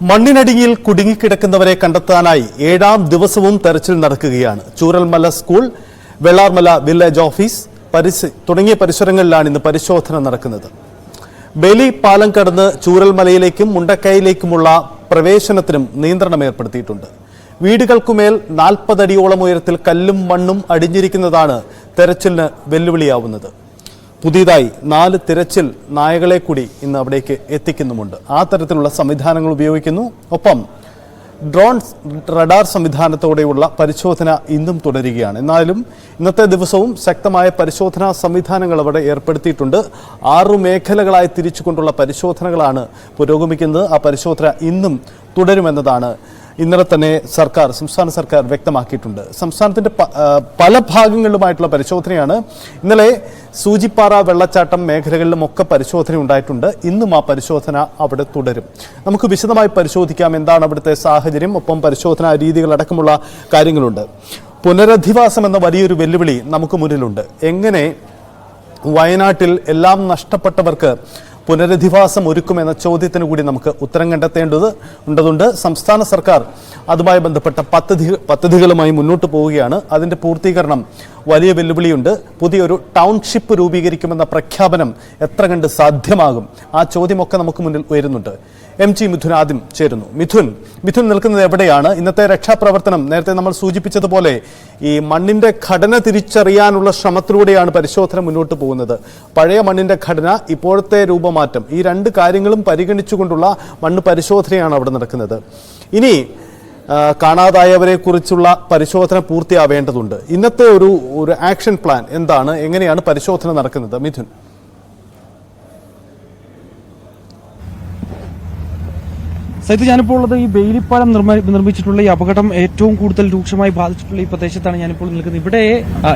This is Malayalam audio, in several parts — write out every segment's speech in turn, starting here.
മണ്ണിനടിയിൽ കുടുങ്ങിക്കിടക്കുന്നവരെ കണ്ടെത്താനായി ഏഴാം ദിവസവും തെരച്ചിൽ നടക്കുകയാണ്. Chooralmala school Vellarmala village office പരിസ തുടങ്ങിയ പരിസരങ്ങളിലാണ് ഇന്ന് പരിശോധന നടക്കുന്നത്. ബലി പാലം കടന്ന് ചൂരൽമലയിലേക്കും മുണ്ടക്കൈയിലേക്കുമുള്ള പ്രവേശനത്തിനും നിയന്ത്രണം ഏർപ്പെടുത്തിയിട്ടുണ്ട്. വീടുകൾക്കുമേൽ നാൽപ്പതടിയോളം ഉയരത്തിൽ കല്ലും മണ്ണും അടിഞ്ഞിരിക്കുന്നതാണ് തെരച്ചിലിന് വെല്ലുവിളിയാവുന്നത്. പുതിയതായി നാല് തിരച്ചിൽ നായകളെ കൂടി ഇന്ന് അവിടേക്ക് എത്തിക്കുന്നുമുണ്ട്. ആ തരത്തിലുള്ള സംവിധാനങ്ങൾ ഉപയോഗിക്കുന്നു. ഒപ്പം ഡ്രോൺ റഡാർ സംവിധാനത്തോടെയുള്ള പരിശോധന ഇന്നും തുടരുകയാണ്. എന്നാലും ഇന്നത്തെ ദിവസവും ശക്തമായ പരിശോധനാ സംവിധാനങ്ങൾ അവിടെ ഏർപ്പെടുത്തിയിട്ടുണ്ട്. ആറു മേഖലകളായി തിരിച്ചുകൊണ്ടുള്ള പരിശോധനകളാണ് പുരോഗമിക്കുന്നത്. ആ പരിശോധന ഇന്നും തുടരുമെന്നതാണ് ഇന്നലെ തന്നെ സർക്കാർ സംസ്ഥാന സർക്കാർ വ്യക്തമാക്കിയിട്ടുണ്ട്. സംസ്ഥാനത്തിന്റെ പല ഭാഗങ്ങളിലുമായിട്ടുള്ള പരിശോധനയാണ് ഇന്നലെ സൂചിപ്പാറ വെള്ളച്ചാട്ടം മേഖലകളിലും ഒക്കെ പരിശോധന ഉണ്ടായിട്ടുണ്ട്. ഇന്നും ആ പരിശോധന അവിടെ തുടരും. നമുക്ക് വിശദമായി പരിശോധിക്കാം എന്താണ് അവിടുത്തെ സാഹചര്യം. ഒപ്പം പരിശോധനാ രീതികളടക്കമുള്ള കാര്യങ്ങളുണ്ട്. പുനരധിവാസം എന്ന വലിയൊരു വെല്ലുവിളി നമുക്ക് മുന്നിലുണ്ട്. എങ്ങനെ വയനാട്ടിൽ എല്ലാം നഷ്ടപ്പെട്ടവർക്ക് പുനരധിവാസം ഒരുക്കുമെന്ന ചോദ്യത്തിന് കൂടി നമുക്ക് ഉത്തരം കണ്ടെത്തേണ്ടത് ഉണ്ടതുണ്ട്. സംസ്ഥാന സർക്കാർ അതുമായി ബന്ധപ്പെട്ട പദ്ധതി പദ്ധതികളുമായി മുന്നോട്ട് പോവുകയാണ്. അതിന്റെ പൂർത്തീകരണം വലിയ വെല്ലുവിളിയുണ്ട്. പുതിയൊരു ടൗൺഷിപ്പ് രൂപീകരിക്കുമെന്ന പ്രഖ്യാപനം എത്ര കണ്ട് സാധ്യമാകും? ആ ചോദ്യമൊക്കെ നമുക്ക് മുന്നിൽ ഉയരുന്നുണ്ട്. എം ജി മിഥുൻ ആദ്യം ചേരുന്നു. മിഥുൻ മിഥുൻ നിൽക്കുന്നത് എവിടെയാണ്? ഇന്നത്തെ രക്ഷാപ്രവർത്തനം നേരത്തെ നമ്മൾ സൂചിപ്പിച്ചതുപോലെ ഈ മണ്ണിന്റെ ഘടന തിരിച്ചറിയാനുള്ള ശ്രമത്തിലൂടെയാണ് പരിശോധന മുന്നോട്ട് പോകുന്നത്. പഴയ മണ്ണിന്റെ ഘടന ഇപ്പോഴത്തെ രൂപമാറ്റം ഈ രണ്ട് കാര്യങ്ങളും പരിഗണിച്ചുകൊണ്ടുള്ള മണ്ണ് പരിശോധനയാണ് അവിടെ നടക്കുന്നത്. ഇനി കാണാതായവരെ കുറിച്ചുള്ള പരിശോധന പൂർത്തിയാവേണ്ടതുണ്ട്. ഇന്നത്തെ ഒരു ഒരു ആക്ഷൻ പ്ലാൻ എന്താണ്? എങ്ങനെയാണ് പരിശോധന നടക്കുന്നത്? മിഥുൻ. സൈത്ത് ഞാനിപ്പോൾ ഉള്ളത് ഈ ബെയിലിപ്പാലം നിർമ്മ- നിർമ്മിച്ചിട്ടുള്ള ഈ അപകടം ഏറ്റവും കൂടുതൽ രൂക്ഷമായി ബാധിച്ചിട്ടുള്ള ഈ പ്രദേശത്താണ് ഞാനിപ്പോൾ നിൽക്കുന്നത്. ഇവിടെ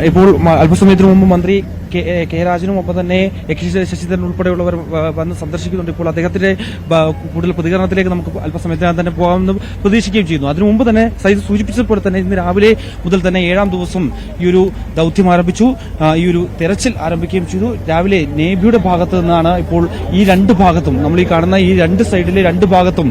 ഇപ്പോൾ അല്പസമയത്തിന് മുമ്പ് മന്ത്രി കെ എ, കെ രാജനും ഒപ്പം തന്നെ ശശിധരൻ ഉൾപ്പെടെയുള്ളവർ വന്ന് സന്ദർശിക്കുന്നുണ്ട്. ഇപ്പോൾ അദ്ദേഹത്തിന്റെ കൂടുതൽ പ്രതികരണത്തിലേക്ക് നമുക്ക് അല്പസമയത്തിനകം തന്നെ പോകാമെന്ന് പ്രതീക്ഷിക്കുകയും ചെയ്യുന്നു. അതിനു മുമ്പ് തന്നെ സൈസ് സൂചിപ്പിച്ചപ്പോൾ തന്നെ ഇന്ന് രാവിലെ മുതൽ തന്നെ ഏഴാം ദിവസം ഈ ഒരു ദൌത്യം ആരംഭിച്ചു. ഈ ഒരു തെരച്ചിൽ ആരംഭിക്കുകയും ചെയ്തു. രാവിലെ നേവിയുടെ ഭാഗത്ത് നിന്നാണ് ഇപ്പോൾ ഈ രണ്ട് ഭാഗത്തും നമ്മൾ ഈ കാണുന്ന ഈ രണ്ട് സൈഡിലെ രണ്ട് ഭാഗത്തും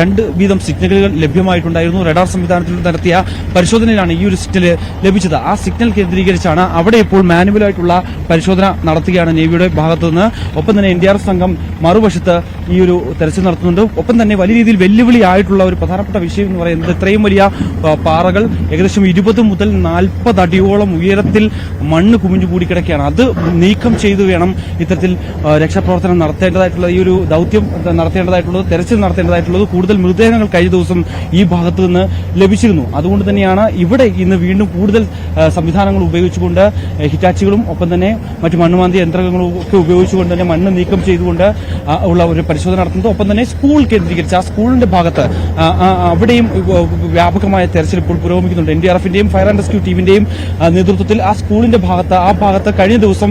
രണ്ട് വീതം സിഗ്നലുകൾ ലഭ്യമായിട്ടുണ്ടായിരുന്നു. റഡാർ സംവിധാനത്തിൽ നടത്തിയ പരിശോധനയിലാണ് ഈ ഒരു സിഗ്നൽ ലഭിച്ചത്. ആ സിഗ്നൽ കേന്ദ്രീകരിച്ചാണ് അവിടെ ഇപ്പോൾ മാനുവലായിട്ടുള്ള പരിശോധന നടത്തുകയാണ് നേവിയുടെ ഭാഗത്തു നിന്ന് ഒപ്പം തന്നെ എൻ ഡി ആർ എഫ് സംഘം മറുവശത്ത് ഈ ഒരു തെരച്ചിൽ നടത്തുന്നുണ്ട്. ഒപ്പം തന്നെ വലിയ രീതിയിൽ വെല്ലുവിളിയായിട്ടുള്ള ഒരു പ്രധാനപ്പെട്ട വിഷയം എന്ന് പറയുന്നത് ഇത്രയും വലിയ പാറകൾ ഏകദേശം ഇരുപത് മുതൽ നാൽപ്പത് അടിയോളം ഉയരത്തിൽ മണ്ണ് കുമിഞ്ഞു കൂടി കിടക്കുകയാണ്. അത് നീക്കം ചെയ്തു വേണം ഇത്തരത്തിൽ രക്ഷാപ്രവർത്തനം നടത്തേണ്ടതായിട്ടുള്ള ഈ ഒരു ദൗത്യം നടത്തേണ്ടതായിട്ടുള്ളത് തെരച്ചിൽ നടത്തേണ്ടതായിട്ടുള്ളത്. കൂടുതൽ മൃതദേഹങ്ങൾ കഴിഞ്ഞ ദിവസം ഈ ഭാഗത്ത് നിന്ന് ലഭിച്ചിരുന്നു. അതുകൊണ്ട് തന്നെയാണ് ഇവിടെ ഇന്ന് വീണ്ടും കൂടുതൽ സംവിധാനങ്ങൾ ഉപയോഗിച്ചുകൊണ്ട് ഹിറ്റാച്ചികളും ഒപ്പം തന്നെ മറ്റ് മണ്ണുമാന്തി യന്ത്രങ്ങളും ഒക്കെ ഉപയോഗിച്ചുകൊണ്ട് തന്നെ മണ്ണ് നീക്കം ചെയ്തുകൊണ്ട് ഉള്ള ഒരു പരിശോധന നടത്തുന്നത്. ഒപ്പം തന്നെ സ്കൂൾ കേന്ദ്രീകരിച്ച് ആ സ്കൂളിന്റെ ഭാഗത്ത് അവിടെയും വ്യാപകമായ തെരച്ചിൽ ഇപ്പോൾ പുരോഗമിക്കുന്നുണ്ട്. എൻ ഡി ആർ എഫിന്റെയും ഫയർ ആൻഡ് റെസ്ക്യൂ ടീമിന്റെയും നേതൃത്വത്തിൽ ആ സ്കൂളിന്റെ ഭാഗത്ത് ആ ഭാഗത്ത് കഴിഞ്ഞ ദിവസം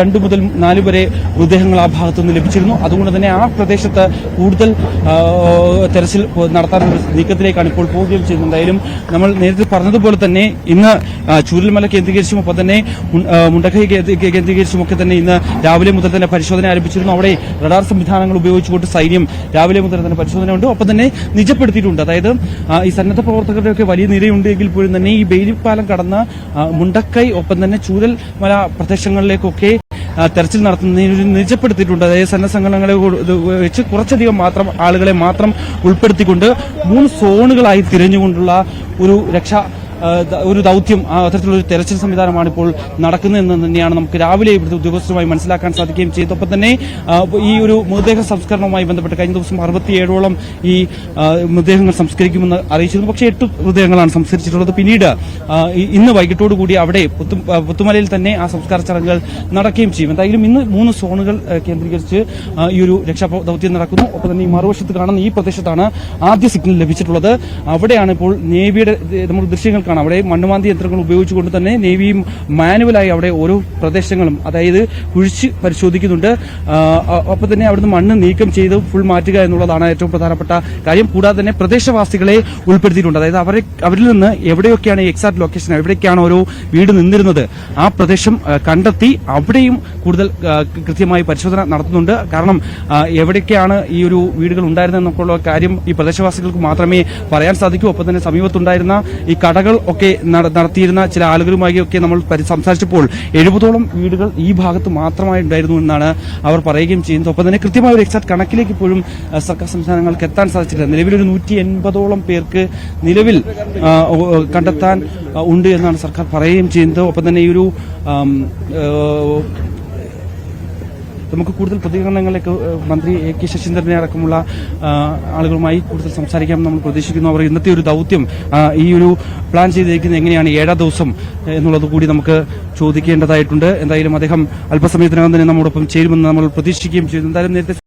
രണ്ടു മുതൽ നാല് വരെ മൃതദേഹങ്ങൾ ആ ഭാഗത്തു നിന്ന് ലഭിച്ചിരുന്നു. അതുകൊണ്ട് തന്നെ ആ പ്രദേശത്ത് കൂടുതൽ തെരച്ചിൽ നടത്താനുള്ള നീക്കത്തിലേക്കാണ് ഇപ്പോൾ പോവുകയും ചെയ്യുന്നത്. എന്തായാലും നമ്മൾ നേരത്തെ പറഞ്ഞതുപോലെ തന്നെ ഇന്ന് ചൂരൽമല കേന്ദ്രീകരിച്ചും ഒപ്പം തന്നെ മുണ്ടക്കൈ മുഖ്യ തന്നെ ഇന്ന് രാവിലെ മുതൽ തന്നെ പരിശോധന ആരംഭിച്ചിരുന്നു. അവിടെ റഡാർ സംവിധാനങ്ങൾ ഉപയോഗിച്ചുകൊണ്ട് സൈന്യം രാവിലെ മുതൽ തന്നെ പരിശോധനയുണ്ട് ഒപ്പം തന്നെ നിജപ്പെടുത്തിയിട്ടുണ്ട്. അതായത് ഈ സന്നദ്ധ പ്രവർത്തകരുടെയൊക്കെ വലിയ നിരയുണ്ടെങ്കിൽ പോലും തന്നെ ഈ ബെയിലിപ്പാലം കടന്ന മുണ്ടക്കൈ ഒപ്പം തന്നെ ചൂരൽ മല പ്രദേശങ്ങളിലേക്കൊക്കെ തെരച്ചിൽ നടത്തുന്നതിന് നിജപ്പെടുത്തിയിട്ടുണ്ട്. അതായത് സന്നദ്ധ സംഘടനകളെ വെച്ച് കുറച്ചധികം മാത്രം ആളുകളെ മാത്രം ഉൾപ്പെടുത്തിക്കൊണ്ട് മൂന്ന് സോണുകളായി തിരഞ്ഞുകൊണ്ടുള്ള ഒരു രക്ഷാ ഒരു ദൗത്യം അത്തരത്തിലുള്ള ഒരു തെരച്ചിൽ സംവിധാനമാണ് ഇപ്പോൾ നടക്കുന്നതെന്ന് തന്നെയാണ് നമുക്ക് രാവിലെ ഇവിടുത്തെ ഉദ്യോഗസ്ഥരുമായി മനസ്സിലാക്കാൻ സാധിക്കുകയും ചെയ്തു. തന്നെ ഈ ഒരു മൃതദേഹ സംസ്കരണവുമായി ബന്ധപ്പെട്ട് കഴിഞ്ഞ ദിവസം അറുപത്തിയേഴോളം ഈ മൃതദേഹങ്ങൾ സംസ്കരിക്കുമെന്ന് അറിയിച്ചിരുന്നു. പക്ഷേ എട്ട് മൃതദേഹങ്ങളാണ് സംസ്കരിച്ചിട്ടുള്ളത്. പിന്നീട് ഇന്ന് വൈകിട്ടോടുകൂടി അവിടെ പുത്തും- പുത്തുമലയിൽ തന്നെ ആ സംസ്കാര ചടങ്ങുകൾ നടക്കുകയും ചെയ്യും. എന്തായാലും ഇന്ന് മൂന്ന് സോണുകൾ കേന്ദ്രീകരിച്ച് ഈ ഒരു രക്ഷാ ദൗത്യം നടക്കുന്നു. ഒപ്പം തന്നെ ഈ മറുവശത്ത് കാണുന്ന ഈ പ്രദേശത്താണ് ആദ്യ സിഗ്നൽ ലഭിച്ചിട്ടുള്ളത്. അവിടെയാണ് ഇപ്പോൾ നേവിയുടെ നമ്മൾ ദൃശ്യങ്ങൾ കാണാം അവിടെ മണ്ണുമാന്തി യന്ത്രങ്ങൾ ഉപയോഗിച്ചുകൊണ്ട് തന്നെ നേവിയും മാനുവലായി അവിടെ ഓരോ പ്രദേശങ്ങളും അതായത് കുഴിച്ച് പരിശോധിക്കുന്നുണ്ട്. ഒപ്പം തന്നെ അവിടുന്ന് മണ്ണ് നീക്കം ചെയ്ത് ഫുൾ മാറ്റുക എന്നുള്ളതാണ് ഏറ്റവും പ്രധാനപ്പെട്ട കാര്യം. കൂടാതെ തന്നെ പ്രദേശവാസികളെ ഉൾപ്പെടുത്തിയിട്ടുണ്ട്. അതായത് അവരെ അവരിൽ നിന്ന് എവിടെയൊക്കെയാണ് എക്സാക്ട് ലൊക്കേഷൻ എവിടേക്കാണ് ഓരോ വീട് നിന്നിരുന്നത് ആ പ്രദേശം കണ്ടെത്തി അവിടെയും കൂടുതൽ കൃത്യമായി പരിശോധന നടത്തുന്നുണ്ട്. കാരണം എവിടെയൊക്കെയാണ് ഈ ഒരു വീടുകൾ ഉണ്ടായിരുന്നത് ഉണ്ടായിരുന്നതെന്നൊക്കെയുള്ള കാര്യം ഈ പ്രദേശവാസികൾക്ക് മാത്രമേ പറയാൻ സാധിക്കൂ. ഒപ്പം തന്നെ സമീപത്തുണ്ടായിരുന്ന ഈ കടകൾ ഒക്കെ നടത്തിയിരുന്ന ചില ആളുകളുമായി ഒക്കെ നമ്മൾ സംസാരിച്ചപ്പോൾ എഴുപതോളം വീടുകൾ ഈ ഭാഗത്ത് മാത്രമായി ഉണ്ടായിരുന്നു എന്നാണ് അവർ പറയുകയും ചെയ്യുന്നത്. ഒപ്പം തന്നെ കൃത്യമായ ഒരു എക്സാക്ട് കണക്കിലേക്ക് ഇപ്പോഴും സർക്കാർ സംസ്ഥാനങ്ങൾക്ക് എത്താൻ സാധിച്ചിട്ടില്ല. നിലവിൽ ഒരു നൂറ്റി എൺപതോളം പേർക്ക് നിലവിൽ കണ്ടെത്താൻ ഉണ്ട് എന്നാണ് സർക്കാർ പറയുകയും ചെയ്യുന്നത്. ഒപ്പം തന്നെ ഈ ഒരു നമുക്ക് കൂടുതൽ പ്രതികരണങ്ങളിലേക്ക് മന്ത്രി എ കെ ശശീന്ദ്രനെ അടക്കമുള്ള ആളുകളുമായി കൂടുതൽ സംസാരിക്കാം നമ്മൾ പ്രതീക്ഷിക്കുന്നു. അവർ ഇന്നത്തെ ഒരു ദൗത്യം ഈ ഒരു പ്ലാൻ ചെയ്തിരിക്കുന്നത് എങ്ങനെയാണ് ഏഴാം ദിവസം എന്നുള്ളത് കൂടി നമുക്ക് ചോദിക്കേണ്ടതായിട്ടുണ്ട്. എന്തായാലും അദ്ദേഹം അല്പസമയത്തിനകം തന്നെ നമ്മോടൊപ്പം ചേരുമെന്ന് നമ്മൾ പ്രതീക്ഷിക്കുകയും ചെയ്തു. എന്തായാലും നേരത്തെ